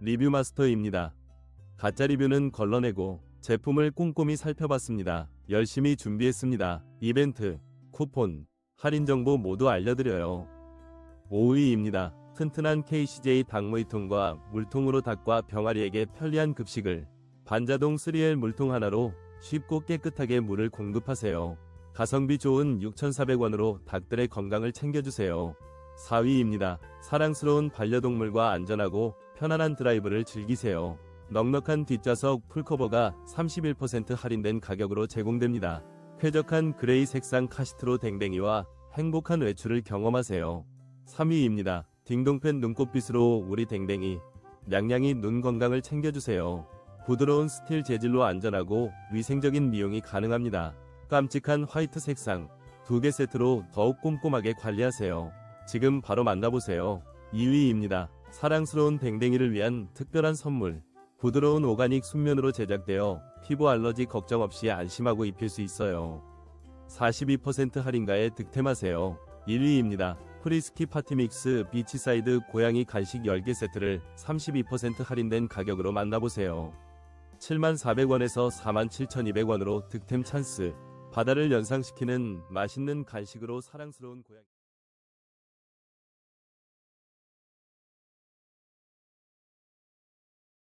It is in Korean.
리뷰 마스터입니다. 가짜 리뷰는 걸러내고 제품을 꼼꼼히 살펴봤습니다. 열심히 준비했습니다. 이벤트, 쿠폰, 할인 정보 모두 알려드려요. 5위입니다. 튼튼한 KCJ 닭모이통과 물통으로 닭과 병아리에게 편리한 급식을 반자동 3L 물통 하나로 쉽고 깨끗하게 물을 공급하세요. 가성비 좋은 6,400원으로 닭들의 건강을 챙겨주세요. 4위입니다. 사랑스러운 반려동물과 안전하고 편안한 드라이브를 즐기세요. 넉넉한 뒷좌석 풀커버가 31% 할인된 가격으로 제공됩니다. 쾌적한 그레이 색상 카시트로 댕댕이와 행복한 외출을 경험하세요. 3위입니다. 딩동팬 눈꽃빛으로 우리 댕댕이 냥냥이 눈 건강을 챙겨주세요. 부드러운 스틸 재질로 안전하고 위생적인 미용이 가능합니다. 깜찍한 화이트 색상 두 개 세트로 더욱 꼼꼼하게 관리하세요. 지금 바로 만나보세요. 2위입니다. 사랑스러운 댕댕이를 위한 특별한 선물. 부드러운 오가닉 순면으로 제작되어 피부 알러지 걱정 없이 안심하고 입힐 수 있어요. 42% 할인가에 득템하세요. 1위입니다. 프리스키 파티믹스 비치사이드 고양이 간식 10개 세트를 32% 할인된 가격으로 만나보세요. 7400원에서 47,200원으로 득템 찬스. 바다를 연상시키는 맛있는 간식으로 사랑스러운 고양이